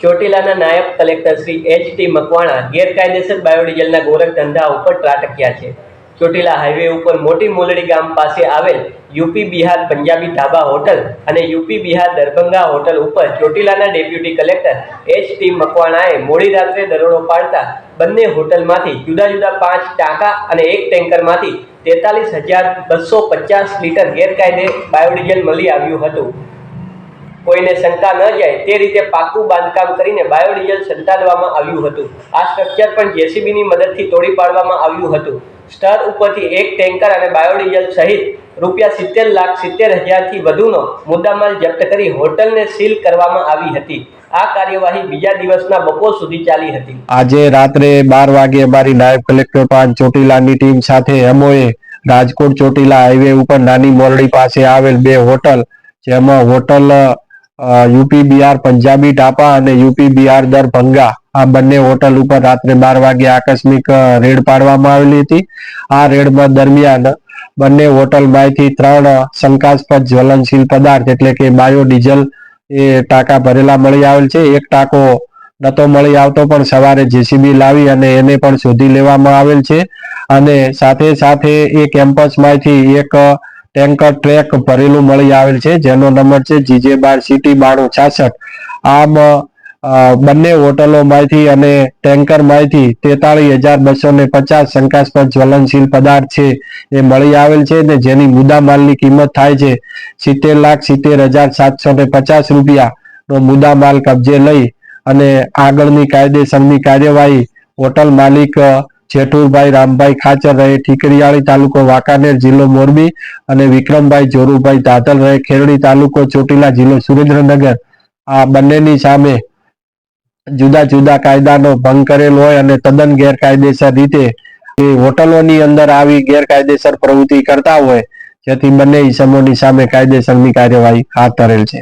ચોટીલાના નાયબ collector Shri H T Makwana ગેરકાયદેસર બાયોડીઝલના ગોરખ ધંધા ઉપર ત્રાટક્યા છે. ચોટીલા હાઈવે ઉપર મોટી મોલડી ગામ પાસે આવેલ યુપી બિહાર પંજાબી ધાબા હોટલ અને યુપી બિહાર દરભંગા હોટલ ઉપર ચોટીલાના ડેપ્યુટી કલેક્ટર એચ ટી મકવાણાએ મોડી રાત્રે દરોડો પાડતા બંને હોટલમાંથી જુદા જુદા પાંચ ટાંકા અને એક ટેન્કરમાંથી તેતાલીસ હજાર બસો પચાસ લીટર ગેરકાયદે બાયોડીઝલ મળી આવ્યું હતું. કોઈને શંકા ન જાય તે રીતે પાકું બાંધકામ કરીને બાયોડીઝલ સંતાડવામાં આવ્યું હતું. આ સ્ટ્રક્ચર પણ જેસીબીની મદદથી તોડી પાડવામાં આવ્યું હતું. સ્ટર ઉપરથી એક ટેન્કર અને બાયોડીઝલ સહિત રૂપિયા સિત્તેર લાખ સિત્તેર હજારથી વધુનો મુદ્દામાલ જપ્ત કરી હોટલને સીલ કરવામાં આવી હતી. આ કાર્યવાહી બીજા દિવસના બપોર સુધી ચાલી હતી. આજે રાત્રે બાર વાગે અમારી નાયબ કલેક્ટર પાંચ ચોટીલાની ટીમ સાથે એમઓએ રાજકોટ ચોટીલા હાઈવે ઉપર નાની મોરડી પાસે આવેલ બે હોટલ, જેમાં હોટલ યુપી, બિહાર, પંજાબી, ટાપા અને યુપી, બિહાર દરભંગા આ બંને હોટલ ઉપર રાત્રે બાર વાગે આકસ્મિક રેડ પાડવામાં આવેલી હતી. આ રેડમાં દરમિયાન બંને હોટલમાંથી ત્રણ શંકાસ્પદ જ્વલનશીલ પદાર્થ એટલે કે બાયોડીઝલ એ ટાંકા ભરેલા મળી આવેલ છે. એક ટાંકો નતો મળી આવતો પણ સવારે જેસીબી લાવી અને એને પણ શોધી લેવામાં આવેલ છે. અને સાથે સાથે એ કેમ્પસમાંથી એક ટેન્કર ટ્રેક ભરેલું મળી આવેલ છે, જેનો નંબર છે જીજે બાર સિટી બાણું છાસઠ. આમ બંને હોટલોમાંથી અને ટેન્કરમાંથી તેતાળીસ હજાર બસો ને પચાસ શંકાસ્પદ જ્વલનશીલ પદાર્થ છે, એ મળી આવેલ છે ને જેની મુદ્દામાલની કિંમત થાય છે સિત્તેર લાખ સિત્તેર હજાર સાતસો ને પચાસ રૂપિયાનો મુદ્દામાલ કબજે લઈ અને આગળની કાયદેસરની કાર્યવાહી હોટલ માલિક જેઠુરભાઈ રામભાઈ ખાચર રહે, ઠીકરીયાળી તાલુકો વાંકાનેર જિલ્લો મોરબી અને વિક્રમભાઈ, જોરુભાઈ દાદલ રહે, ખેરડી તાલુકો ચોટીલા જિલ્લો સુરેન્દ્રનગર. આ બંનેની સામે જુદા જુદા કાયદાનો ભંગ કરેલ હોય અને તદ્દન ગેરકાયદેસર રીતે હોટલોની અંદર આવી ગેરકાયદેસર પ્રવૃત્તિ કરતા હોય, જેથી બંને ઇસમોની સામે કાયદેસરની કાર્યવાહી હાથ ધરેલ છે.